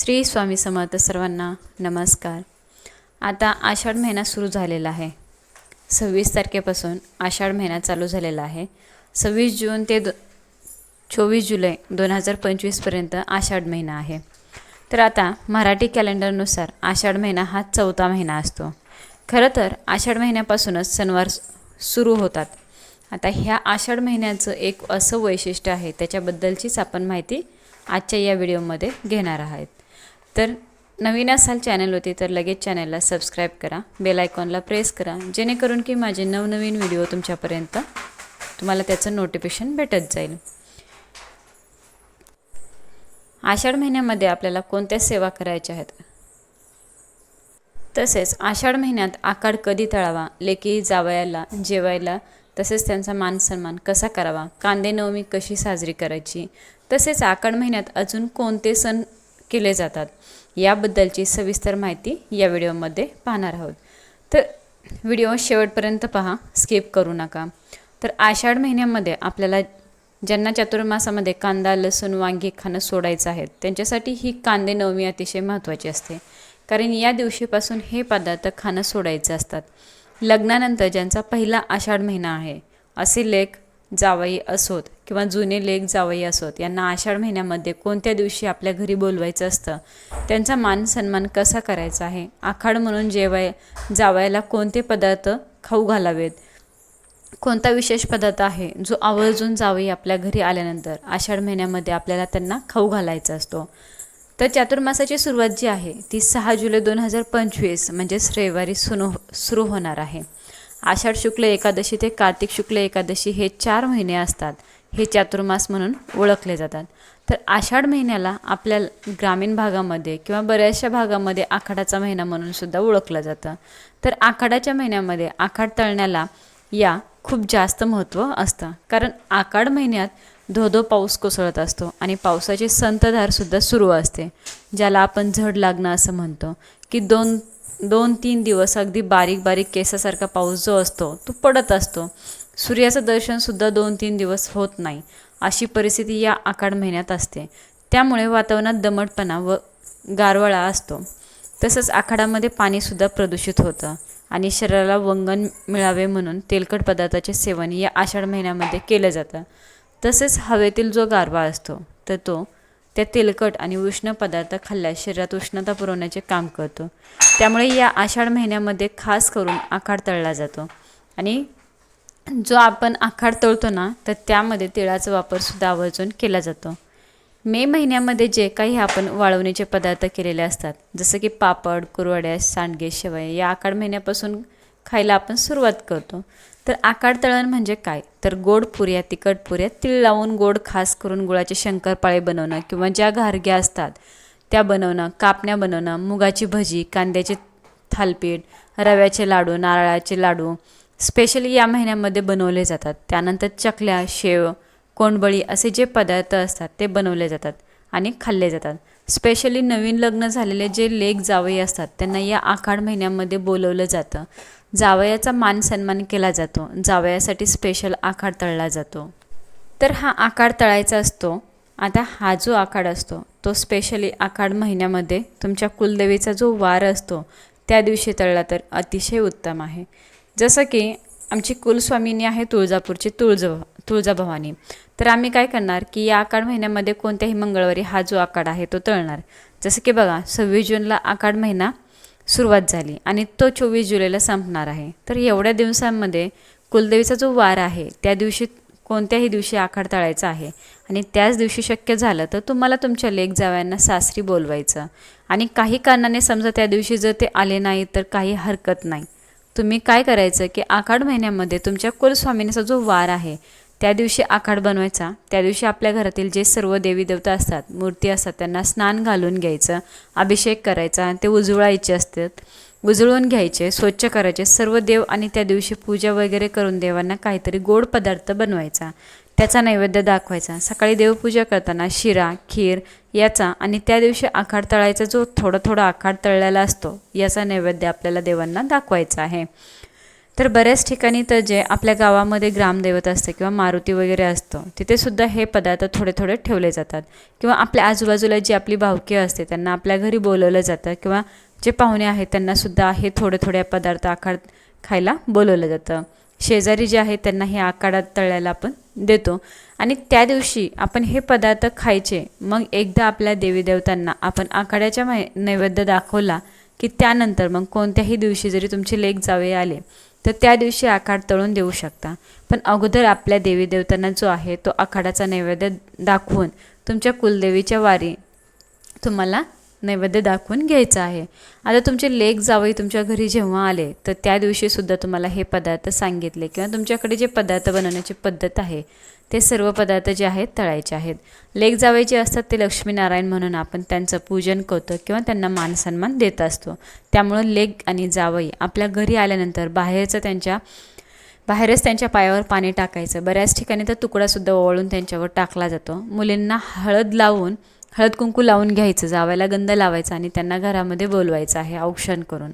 श्री स्वामी समर्थ सर्वांना नमस्कार. आता आषाढ महिना सुरू झालेला आहे. सव्वीस तारखेपासून आषाढ महिना चालू झालेला आहे. सव्वीस जून ते दो चोवीस जुलै दोन हजार पंचवीसपर्यंत आषाढ महिना आहे. तर आता मराठी कॅलेंडरनुसार आषाढ महिना हा चौथा महिना असतो. खरं तर आषाढ महिन्यापासूनच सणवार सुरू होतात. आता ह्या आषाढ महिन्याचं एक असं वैशिष्ट्य आहे त्याच्याबद्दलचीच आपण माहिती आजच्या या व्हिडिओमध्ये घेणार आहोत. तर नवीन असाल चॅनल तर लगेच चॅनलला सबस्क्राईब करा. बेल आयकॉनला प्रेस करा जेणेकरून की माझे नवनवीन व्हिडिओ तुमच्यापर्यंत तुम्हाला त्याचं नोटिफिकेशन भेटत जाईल. आषाढ महिन्यामध्ये आपल्याला कोणत्या सेवा करायच्या आहेत? तसेच आषाढ महिन्यात आकाड कधी तळावा लेकी जावयाला जेवायला तसेच त्यांचा मान सन्मान कसा करावा कांदे नवमी कशी साजरी करायची तसेच आकाड महिन्यात अजून कोणते सण केले जातात. याबद्दलची सविस्तर माहिती या व्हिडिओमध्ये पाहणार आहोत. तर व्हिडिओ शेवटपर्यंत पहा स्किप करू नका. तर आषाढ महिन्यामध्ये आपल्याला ज्यांना चातुर्मासामध्ये कांदा लसूण वांगी खाणं सोडायचं आहे त्यांच्यासाठी ही कांदे नवमी अतिशय महत्त्वाची असते. कारण या दिवशीपासून हे पदार्थ खाणं सोडायचे असतात. लग्नानंतर ज्यांचा पहिला आषाढ महिना आहे असे लेख जावई असोत किंवा जुने लेख जावई असोत यांना आषाढ महिन्यामध्ये कोणत्या दिवशी आपल्या घरी बोलवायचं असतं त्यांचा मान सन्मान कसा करायचा आहे? आखाड म्हणून जेवाय जावयाला कोणते पदार्थ खाऊ घालावेत? कोणता विशेष पदार्थ आहे जो आवर्जून जावई आपल्या घरी आल्यानंतर आषाढ महिन्यामध्ये आपल्याला त्यांना खाऊ घालायचा असतो? तर चातुर्मासाची सुरुवात जी आहे ती सहा जुलै दोन हजार पंचवीस म्हणजेच रविवारी सुरू सुरू होणार आहे. आषाढ शुक्ल एकादशी ते कार्तिक शुक्ल एकादशी हे चार महिने असतात. हे चातुर्मास म्हणून ओळखले जातात. तर आषाढ महिन्याला आपल्या ग्रामीण भागामध्ये किंवा बऱ्याचशा भागामध्ये आखाडाचा महिना म्हणून सुद्धा ओळखलं जातं. तर आखाडाच्या महिन्यामध्ये आखाड तळण्याला या खूप जास्त महत्त्व असतं. कारण आखाड महिन्यात धोधो पाऊस कोसळत असतो आणि पावसाची संतधारसुद्धा सुरू असते. ज्याला आपण झड लागणं असं म्हणतो. की दोन दोन तीन दिवस अगदी बारीक बारीक केसासारखा पाऊस जो असतो तो पडत असतो. सूर्याचं दर्शनसुद्धा दोन तीन दिवस होत नाही. अशी परिस्थिती या आखाड महिन्यात असते. त्यामुळे वातावरणात दमटपणा व गारवाळा असतो. तसंच आखाडामध्ये पाणीसुद्धा प्रदूषित होतं आणि शरीराला वंगण मिळावे म्हणून तेलकट पदार्थाचे सेवन या आषाढ महिन्यामध्ये केलं जातं. तसेच हवेतील जो गारवा असतो तर तो त्या तेलकट आणि उष्ण पदार्थ खाल्ल्यास शरीरात उष्णता पुरवण्याचे काम करतो. त्यामुळे या आषाढ महिन्यामध्ये खास करून आखाड तळला जातो आणि जो आपण आखाड तळतो ना तर त्यामध्ये तिळाचा वापरसुद्धा आवर्जून केला जातो. मे महिन्यामध्ये जे काही आपण वाळवणीचे पदार्थ केलेले असतात जसं की पापड कुरवड्या सांडगे शेवया या आखाड महिन्यापासून खायला आपण सुरुवात करतो. तर आकाड तळण म्हणजे काय? तर गोड पुऱ्या तिखट पुऱ्या तीळ लावून गोड खास करून गुळाचे शंकरपाळे बनवणं किंवा ज्या घारग्या असतात त्या बनवणं कापण्या बनवणं मुगाची भजी कांद्याचे थालपीठ रव्याचे लाडू नारळाचे लाडू स्पेशली या महिन्यामध्ये बनवले जातात. त्यानंतर चकल्या शेव कोंडबळी असे जे पदार्थ असतात ते बनवले जातात आणि खाल्ले जातात. स्पेशली नवीन लग्न झालेले जे लेख जावई असतात त्यांना या आखाड महिन्यामध्ये बोलवलं जातं. जावयाचा मान सन्मान केला जातो. जावयासाठी स्पेशल आखाड तळला जातो. तर हा आखाड तळायचा असतो. आता हा जो आखाड असतो तो स्पेशली आखाड महिन्यामध्ये तुमच्या कुलदेवीचा जो वार असतो त्या दिवशी तळला तर अतिशय उत्तम आहे. जसं की आमची कुलस्वामिनी आहे तुळजापूरची तुळज तुळजाभवानी. तर आम्ही काय करणार की या आखाड महिन्यामध्ये कोणत्याही मंगळवारी हा जो आखाड आहे तो तळणार. जसं की बघा सव्वीस जूनला आखाड महिना सुरुवात झाली आणि तो चोवीस जुलैला संपणार आहे. तर एवढ्या दिवसांमध्ये कुलदेवीचा जो वार आहे त्या दिवशी कोणत्याही दिवशी आखाड तळायचा आहे आणि त्याच दिवशी शक्य झालं तर तुम्हाला तुमच्या लेक जाव्यांना सासरी बोलवायचं. आणि काही कारणाने समजा त्या दिवशी जर ते आले नाही तर काही हरकत नाही. तुम्ही काय करायचं की आखाड महिन्यामध्ये तुमच्या कुलस्वामींचा जो वार आहे त्या दिवशी आखाड बनवायचा. त्या दिवशी आपल्या घरातील जे सर्व देवी देवता असतात मूर्ती असतात त्यांना स्नान घालून घ्यायचं अभिषेक करायचा आणि ते उजळायचे असतात. उजळून घ्यायचे स्वच्छ करायचे सर्व देव आणि त्या दिवशी पूजा वगैरे करून देवांना काहीतरी गोड पदार्थ बनवायचा. त्याचा नैवेद्य दाखवायचा. सकाळी देवपूजा करताना शिरा खीर याचा आणि त्या दिवशी आखाड तळायचा जो थोडा थोडा आखाड तळलेला असतो याचा नैवेद्य आपल्याला देवांना दाखवायचा आहे. तर बऱ्याच ठिकाणी तर जे आपल्या गावामध्ये ग्रामदैवत असते किंवा मारुती वगैरे असतं तिथेसुद्धा हे पदार्थ थोडे थोडे ठेवले जातात. किंवा आपल्या आजूबाजूला जी आपली भावकी असते त्यांना आपल्या घरी बोलवलं जातं किंवा जे पाहुणे आहेत त्यांनासुद्धा हे थोडे थोडे पदार्थ आखाड खायला बोलवलं जातं. शेजारी जे आहेत त्यांना हे आखाडात तळायला आपण देतो. आणि त्या दिवशी आपण हे पदार्थ खायचे. मग एकदा आपल्या देवीदेवतांना आपण आखाड्याच्या मै नैवेद्य दाखवला की त्यानंतर मग कोणत्याही दिवशी जरी तुमचे लेक जावे आले तर त्या दिवशी आखाड तळून देऊ शकता. पण अगोदर आपल्या देवीदेवतांना जो आहे तो आखाडाचा नैवेद्य दाखवून तुमच्या कुलदेवीच्या वारी तुम्हाला नैवेद्य दाखवून घ्यायचं आहे. आता तुमचे लेक जावई तुमच्या घरी जेव्हा आले तर त्या दिवशीसुद्धा तुम्हाला हे पदार्थ सांगितले किंवा तुमच्याकडे जे पदार्थ बनवण्याची पद्धत आहे ते सर्व पदार्थ जे आहेत तळायचे आहेत. लेक जावई जे असतात ते लक्ष्मीनारायण म्हणून आपण त्यांचं पूजन करतो किंवा त्यांना मान सन्मान देत असतो. त्यामुळं लेक आणि जावई आपल्या घरी आल्यानंतर बाहेरचं त्यांच्या बाहेरच त्यांच्या पायावर पाणी टाकायचं. बऱ्याच ठिकाणी तर तुकडासुद्धा ओवाळून त्यांच्यावर टाकला जातो. मुलींना हळद लावून हळद कुंकू लावून घ्यायचं जावायला गंध लावायचा आणि त्यांना घरामध्ये बोलवायचं आहे औक्षण करून.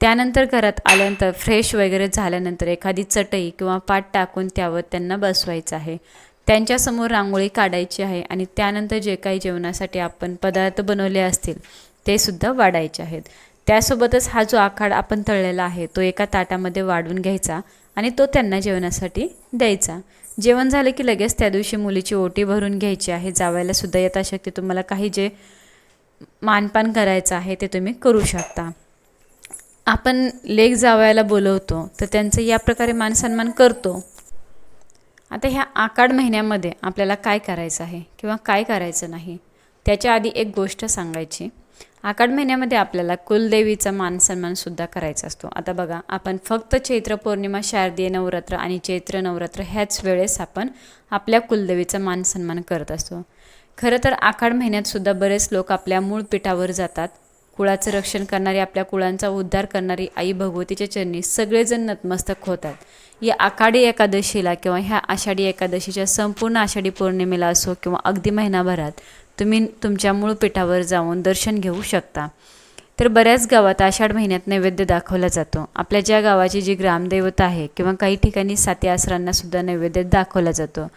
त्यानंतर घरात आल्यानंतर फ्रेश वगैरे झाल्यानंतर एखादी चटई किंवा पाट टाकून त्यावर त्यांना बसवायचं आहे. त्यांच्यासमोर रांगोळी काढायची आहे आणि त्यानंतर जे काही जेवणासाठी आपण पदार्थ बनवले असतील ते सुद्धा वाढायचे आहेत. त्यासोबतच हा जो आखाड आपण तळलेला आहे तो एका ताटामध्ये वाढून घ्यायचा आणि तो त्यांना जेवणासाठी द्यायचा. जेवण झालं की लगेच त्या दिवशी मुलीची ओटी भरून घ्यायची आहे जावायला सुद्धा यथाशक्ती तुम्हाला काही जे मानपान करायचं आहे ते तुम्ही करू शकता. आपण लेख जावायला बोलवतो तर त्यांचं या प्रकारे मानसन्मान करतो. आता ह्या आकाड महिन्यामध्ये आपल्याला काय करायचं आहे किंवा काय करायचं नाही त्याच्या आधी एक गोष्ट सांगायची. आकाड महिन्यामध्ये आपल्याला कुलदेवीचा मानसन्मानसुद्धा करायचा असतो. आता बघा आपण फक्त चैत्र पौर्णिमा शारदीय नवरात्र आणि चैत्र नवरात्र ह्याच वेळेस आपण आपल्या कुलदेवीचा मानसन्मान करत असतो. खरं तर आखाड महिन्यातसुद्धा बरेच लोक आपल्या मूळ पीठावर जातात. कुळाचं रक्षण करणारी आपल्या कुळांचा उद्धार करणारी आई भगवतीच्या चरणी सगळेजण नतमस्तक होतात. या आखाडी एकादशीला किंवा ह्या आषाढी एकादशीच्या संपूर्ण आषाढी पौर्णिमेला असो किंवा अगदी महिनाभरात तुम्ही तुमच्या मूळ पीठावर जाऊन दर्शन घेऊ शकता. तर बऱ्याच गावात आषाढ महिन्यात नैवेद्य दाखवला जातो. आपल्या ज्या गावाची जी ग्रामदैवत आहे किंवा काही ठिकाणी साती आसरांनासुद्धा नैवेद्य दाखवला जातो.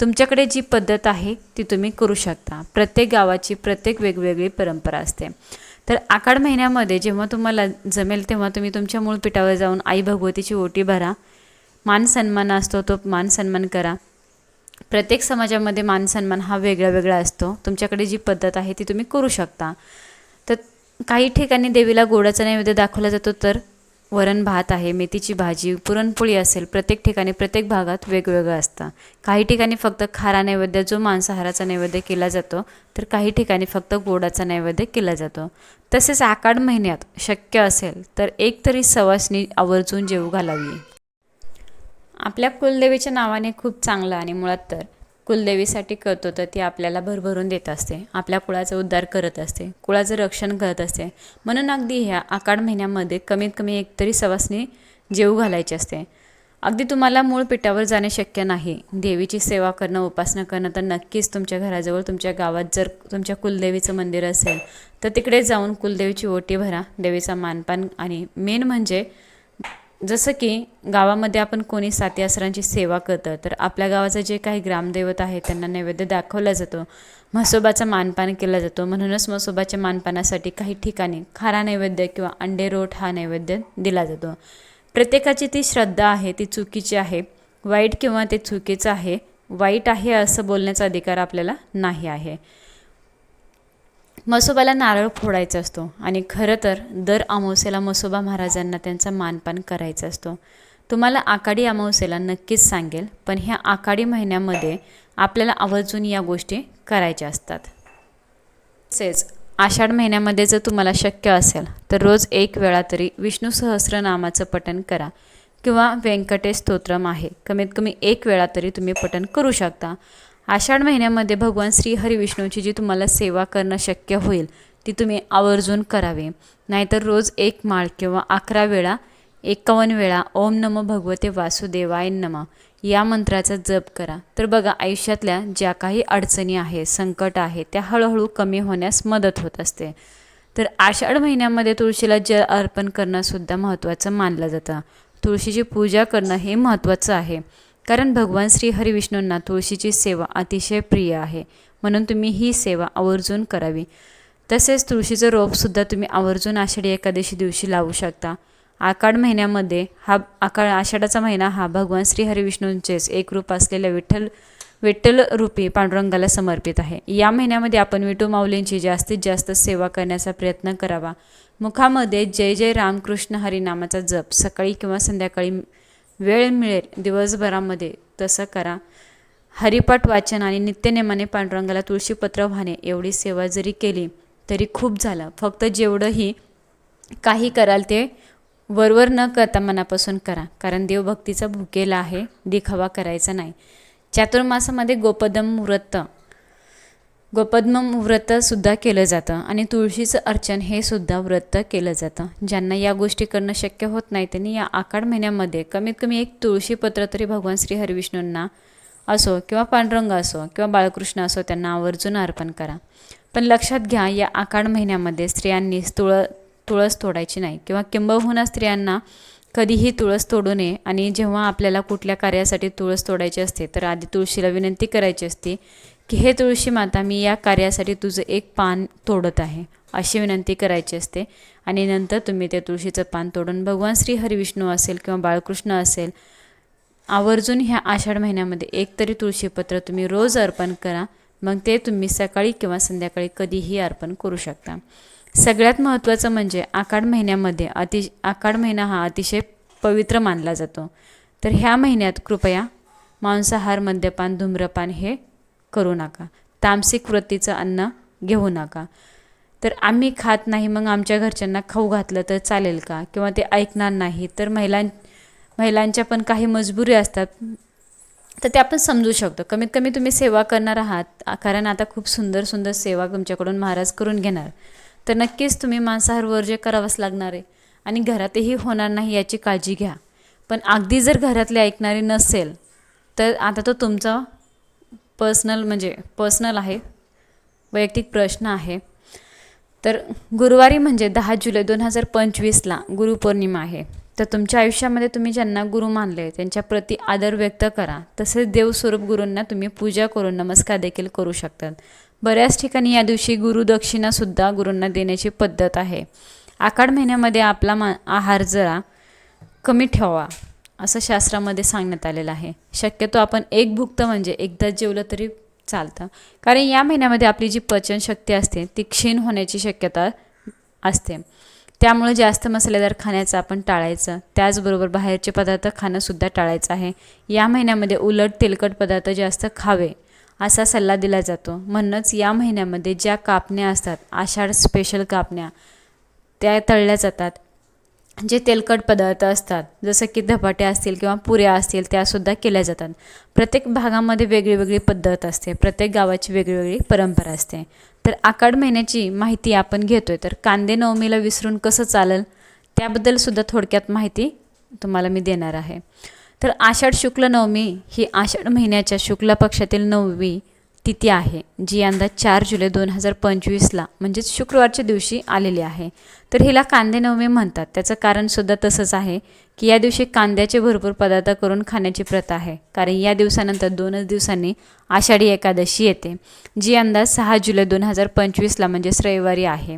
तुमच्याकडे जी पद्धत आहे ती तुम्ही करू शकता. प्रत्येक गावाची प्रत्येक वेगवेगळी परंपरा असते. तर आखाड महिन्यामध्ये जेव्हा तुम्हाला जमेल तेव्हा तुम्ही तुमच्या मूळ पीठावर जाऊन आई भगवतीची ओटी भरा. मान सन्मान असतो तो मान सन्मान करा. प्रत्येक समाजामध्ये मान सन्मान हा वेगळा वेगळा असतो. तुमच्याकडे जी पद्धत आहे ती तुम्ही करू शकता. तर काही ठिकाणी देवीला गोडाचा नैवेद्य दाखवला जातो तर वरण भात आहे मेथीची भाजी पुरणपोळी असेल प्रत्येक ठिकाणी प्रत्येक भागात वेगवेगळं असतं. काही ठिकाणी फक्त खारा नैवेद्य जो मांसाहाराचा नैवेद्य केला जातो तर काही ठिकाणी फक्त गोडाचा नैवेद्य केला जातो. तसेच आकाड महिन्यात शक्य असेल तर एक तरी सवासनी आवर्जून जेवू घालावी. आपल्या कुलदेवीच्या नावाने खूप चांगलं आणि मुळात तर कुलदेवीसाठी करतो तर ती आपल्याला भरभरून देत असते. आपल्या कुळाचा उद्धार करत असते. कुळाचं रक्षण करत असते. म्हणून अगदी ह्या आकाड महिन्यामध्ये कमीत कमी एक तरी सवासनी जेवू घालायची असते. अगदी तुम्हाला मूळ पिठावर जाणे शक्य नाही. देवीची सेवा करणं उपासना करणं तर नक्कीच तुमच्या घराजवळ तुमच्या गावात जर तुमच्या कुलदेवीचं मंदिर असेल तर तिकडे जाऊन कुलदेवीची ओटी भरा. देवीचा मानपान आणि मेन म्हणजे जसं की गावामध्ये आपण कोणी साती आसरांची सेवा करतं तर आपल्या गावाचं जे काही ग्रामदैवत आहे त्यांना नैवेद्य दाखवला जातो. म्हसोबाचा मानपान केला जातो. म्हणूनच म्हसोबाच्या मानपानासाठी काही ठिकाणी खारा नैवेद्य किंवा अंडे रोट हा नैवेद्य दिला जातो. प्रत्येकाची ती श्रद्धा आहे ती चुकीची आहे. वाईट किंवा ते चुकीचं आहे वाईट आहे असं बोलण्याचा अधिकार आपल्याला नाही आहे. मसोबाला नारळ फोडायचा असतो. आणि खरं तर दर अमावस्येला मसोबा महाराजांना त्यांचा मानपान करायचा असतो. तुम्हाला आकाडी अमावस्येला नक्कीच सांगेल पण ह्या आकाडी महिन्यामध्ये आपल्याला आवर्जून या गोष्टी करायच्या असतात. तसेच आषाढ महिन्यामध्ये जर तुम्हाला शक्य असेल तर रोज एक वेळा तरी विष्णू सहस्रनामाचं पठण करा. किंवा व्यंकटेश स्तोत्रम आहे. कमीत कमी एक वेळा तरी तुम्ही पठण करू शकता. आषाढ महिन्यामध्ये भगवान श्री हरिविष्णूची जी तुम्हाला सेवा करणं शक्य होईल ती तुम्ही आवर्जून करावे. नाहीतर रोज एक माळ किंवा अकरा वेळा एकावन्न वेळा ओम नमो भगवते वासुदेवाय नम. या मंत्राचा जप करा. तर बघा आयुष्यातल्या ज्या काही अडचणी आहेत संकट आहे त्या हळूहळू कमी होण्यास मदत होत असते. तर आषाढ महिन्यामध्ये तुळशीला जल अर्पण करणंसुद्धा महत्त्वाचं मानलं जातं. तुळशीची पूजा करणं हे महत्त्वाचं आहे. कारण भगवान श्री हरिविष्णूंना तुळशीची सेवा अतिशय प्रिय आहे. म्हणून तुम्ही ही सेवा आवर्जून करावी. तसेच तुळशीचं रोपसुद्धा तुम्ही आवर्जून आषाढी एकादशी दिवशी लावू शकता. आषाढ महिन्यामध्ये हा आकाळ आषाढाचा महिना हा भगवान श्री हरिविष्णूंचेच एक रूप असलेल्या विठ्ठल विठ्ठल रूपी पांडुरंगाला समर्पित आहे. या महिन्यामध्ये आपण विठू माऊलींची जास्तीत जास्त सेवा करण्याचा प्रयत्न करावा. मुखामध्ये जय जय रामकृष्ण हरी नामाचा जप सकाळी किंवा संध्याकाळी वेळ मिळेल दिवसभरामध्ये तसं करा. हरिपाठ वाचन आणि नित्यनेमाने पांडुरंगाला तुळशीपत्र वाहणे एवढी सेवा जरी केली तरी खूप झालं. फक्त जेवढंही काही कराल ते वरवर न करता मनापासून करा. कारण देवभक्तीचा भुकेला आहे दिखावा करायचा नाही. चातुर्मासामध्ये गोपदम व्रत गोपद्म व्रतसुद्धा केलं जातं आणि तुळशीचं अर्चन हे सुद्धा व्रत केलं जातं. ज्यांना या गोष्टी करणं शक्य होत नाही त्यांनी या आखाड महिन्यामध्ये कमीत कमी एक तुळशीपत्र तरी भगवान श्री हरिविष्णूंना असो किंवा पांडुरंग असो किंवा बाळकृष्ण असो त्यांना आवर्जून अर्पण करा. पण लक्षात घ्या या आखाड महिन्यामध्ये स्त्रियांनी तुळ तुळस तोडायची नाही किंवा किंबहुना स्त्रियांना कधीही तुळस तोडू नये. आणि जेव्हा आपल्याला कुठल्या कार्यासाठी तुळस तोडायची असते तर आधी तुळशीला विनंती करायची असते की हे तुळशी माता मी या कार्यासाठी तुझं एक पान तोडत आहे. अशी विनंती करायची असते. आणि नंतर तुम्ही ते तुळशीचं पान तोडून भगवान श्री हरिविष्णू असेल किंवा बाळकृष्ण असेल आवर्जून ह्या आषाढ महिन्यामध्ये एक तरी तुळशीपत्र तुम्ही रोज अर्पण करा. मग ते तुम्ही सकाळी किंवा संध्याकाळी कधीही अर्पण करू शकता. सगळ्यात महत्त्वाचं म्हणजे आखाड महिन्यामध्ये अति आखाड महिना हा अतिशय पवित्र मानला जातो. तर ह्या महिन्यात कृपया मांसाहार मद्यपान धूम्रपान हे करू नका. तामसिक वृत्तीचं अन्न घेऊ नका. तर आम्ही खात नाही मग आमच्या घरच्यांना खाऊ घातलं तर चालेल का? किंवा ते ऐकणार नाही तर महिलां महिलांच्या पण काही मजबुरी असतात तर ते आपण समजू शकतो. कमीत कमी तुम्ही सेवा करणार आहात. कारण आता खूप सुंदर सुंदर सेवा तुमच्याकडून महाराज करून घेणार. तर नक्कीच तुम्ही मांसाहार वर्ज्य करावंच लागणार आहे. आणि घरातही होणार नाही याची काळजी घ्या. पण अगदी जर घरातले ऐकणारे नसेल तर आता तो तुमचा पर्सनल म्हणजे पर्सनल आहे वैयक्तिक प्रश्न आहे. तर गुरुवारी म्हणजे दहा जुलै दोन हजार पंचवीसला गुरुपौर्णिमा आहे. तर तुमच्या आयुष्यामध्ये तुम्ही ज्यांना गुरु मानले त्यांच्याप्रती आदर व्यक्त करा. तसेच देवस्वरूप गुरूंना तुम्ही पूजा करून नमस्कार देखील करू शकतात. बऱ्याच ठिकाणी या दिवशी गुरुदक्षिणासुद्धा गुरूंना देण्याची पद्धत आहे. आखाड महिन्यामध्ये आपला मा आहार जरा कमी ठेवा असं शास्त्रामध्ये सांगण्यात आलेलं आहे. शक्यतो आपण एक भुक्त म्हणजे एकदा जेवलं तरी चालतं. कारण या महिन्यामध्ये आपली जी पचनशक्ती असते ती क्षीण होण्याची शक्यता असते. त्यामुळे जास्त मसालेदार खाण्याचं आपण टाळायचं. त्याचबरोबर बाहेरचे पदार्थ खाणंसुद्धा टाळायचं आहे. या महिन्यामध्ये उलट तेलकट पदार्थ जास्त खावे असा सल्ला दिला जातो. म्हणूनच या महिन्यामध्ये ज्या कापण्या असतात आषाढ स्पेशल कापण्या त्या तळल्या जातात. जे तेलकट पदार्थ असतात जसं की धपाटे असतील किंवा पुऱ्या असतील त्यासुद्धा केल्या जातात. प्रत्येक भागामध्ये वेगळी वेगळी पद्धत असते. प्रत्येक गावाची वेगळी वेगळी परंपरा असते. तर आकाड महिन्याची माहिती आपण घेतो आहे तर कांदे नवमीला विसरून कसं चालेल त्याबद्दलसुद्धा थोडक्यात माहिती तुम्हाला मी देणार आहे. तर आषाढ शुक्ल नवमी ही आषाढ महिन्याच्या शुक्ल पक्षातील नववी तिथी आहे जी यंदा चार जुलै दोन हजार पंचवीसला म्हणजेच शुक्रवारच्या दिवशी आलेली आहे. तर हिला कांदे नवमी म्हणतात. त्याचं कारणसुद्धा तसंच आहे की या दिवशी कांद्याचे भरपूर पदार्थ करून खाण्याची प्रथा आहे. कारण या दिवसानंतर दोनच दिवसांनी आषाढी एकादशी येते जी यंदा सहा जुलै दोन हजार पंचवीसला म्हणजेच रविवारी आहे.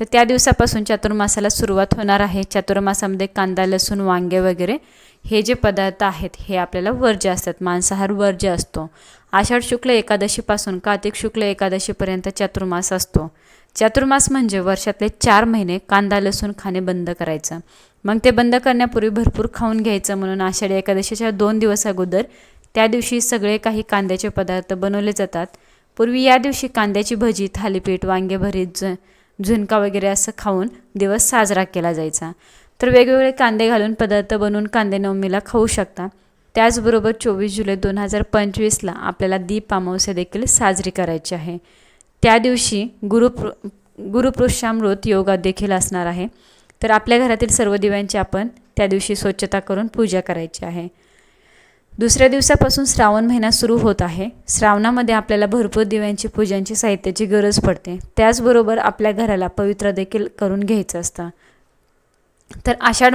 तर त्या दिवसापासून चातुर्मासाला सुरुवात होणार आहे. चातुर्मासामध्ये कांदा लसूण वांगे वगैरे हे जे पदार्थ आहेत हे आपल्याला वर्ज्य असतात. मांसाहार वर्ज्य असतो. आषाढ शुक्ल एकादशीपासून कार्तिक शुक्ल एकादशीपर्यंत चातुर्मास असतो. चातुर्मास म्हणजे वर्षातले चार महिने कांदा लसूण खाणे बंद करायचं. मग ते बंद करण्यापूर्वी भरपूर खाऊन घ्यायचं म्हणून आषाढी एकादशीच्या दोन दिवस अगोदर त्या दिवशी सगळे काही कांद्याचे पदार्थ बनवले जातात. पूर्वी या दिवशी कांद्याची भजी थालीपीठ वांगे भरीत ज झुणका वगैरे असं खाऊन दिवस साजरा केला जायचा. तर वेगवेगळे कांदे घालून पदार्थ बनवून कांदे नवमीला खाऊ शकता. त्याचबरोबर चोवीस जुलै दोन हजार पंचवीसला आपल्याला दीप अमावस्या देखील साजरी करायची आहे. त्या दिवशी गुरुप्र गुरुपृष्ठामृत योगा देखील असणार आहे. तर आपल्या घरातील सर्व दिव्यांची आपण त्या दिवशी स्वच्छता करून पूजा करायची आहे. दुसऱ्या दिवसापासून श्रावण महिना सुरू होत आहे. श्रावणामध्ये आपल्याला भरपूर दिव्यांची पूजांची साहित्याची गरज पडते. त्याचबरोबर आपल्या घराला पवित्र देखील करून घ्यायचं असतं. तर आषाढ